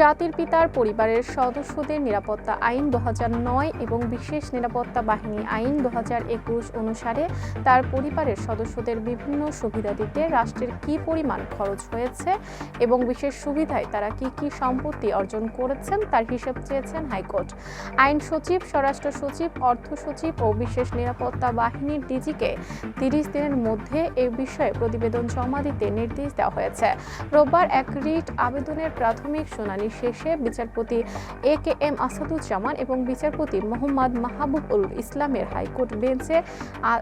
জাতির পিতার পরিবারের সদস্যদের নিরাপত্তা আইন দু এবং বিশেষ নিরাপত্তা বাহিনী আইন দু হাজার একুশ অনুসারে তার পরিবারের সদস্যদের বিভিন্ন সুবিধা দিতে রাষ্ট্রের কী পরিমাণ খরচ হয়েছে এবং বিশেষ সুবিধায় তারা কি কি সম্পত্তি অর্জন করেছেন তার হিসেব চেয়েছেন হাইকোর্ট। আইন সচিব, স্বরাষ্ট্র সচিব, অর্থ সচিব ও বিশেষ নিরাপত্তা বাহিনীর ডিজিকে তিরিশ দিনের মধ্যে এ বিষয়ে প্রতিবেদন জমা দিতে নির্দেশ দেওয়া হয়েছে। রোববার এক রিট আবেদনের প্রাথমিক শুনানি শেষে বিচারপতি এ কে এম আসাদুজ্জামান এবং বিচারপতি মোহাম্মদ মাহবুবুল ইসলামের হাইকোর্ট বেঞ্চে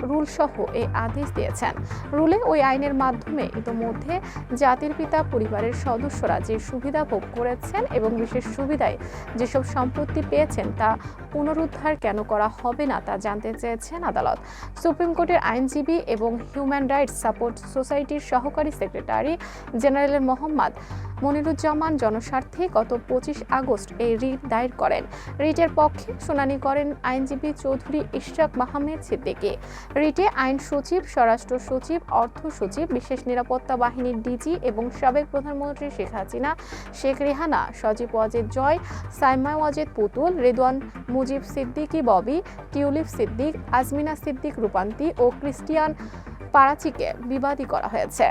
রুল সহ এই আদেশ দিয়েছেন। রুলে ওই আইনের মাধ্যমে ইতোমধ্যে জাতির পিতা, পরিবারের সদস্যরা যে সুবিধা ভোগ করেছেন এবং বিশেষ সুবিধায় যেসব সম্পত্তি পেয়েছেন তা পুনরুদ্ধার কেন করা হবে না তা জানতে চেয়েছেন আদালত। সুপ্রিম কোর্টের আইনজীবী এবং হিউম্যান রাইটস সাপোর্ট সোসাইটির সহকারী সেক্রেটারি জেনারেল মোহাম্মদ মনিরুজ্জামান জনস্বার্থে গত পঁচিশ আগস্ট এই রিট দায়ের করেন। রিটের পক্ষে শুনানি করেন আইনজীবী চৌধুরী ইশরাক মাহমেদ সিদ্দিকী। রিটে আইন সচিব, স্বরাষ্ট্র সচিব, অর্থ সচিব, বিশেষ নিরাপত্তা বাহিনীর ডিজি এবং সাবেক প্রধানমন্ত্রী শেখ হাসিনা, শেখ রেহানা, সজীব ওয়াজেদ জয়, সাইমা ওয়াজেদ পুতুল, রেদওয়ান মুজিব সিদ্দিকি ববি টিউলিপ সিদ্দিক আজমিনা সিদ্দিক রূপান্তি ও ক্রিস্টিয়ান পারাচিকে বিবাদী করা হয়েছে।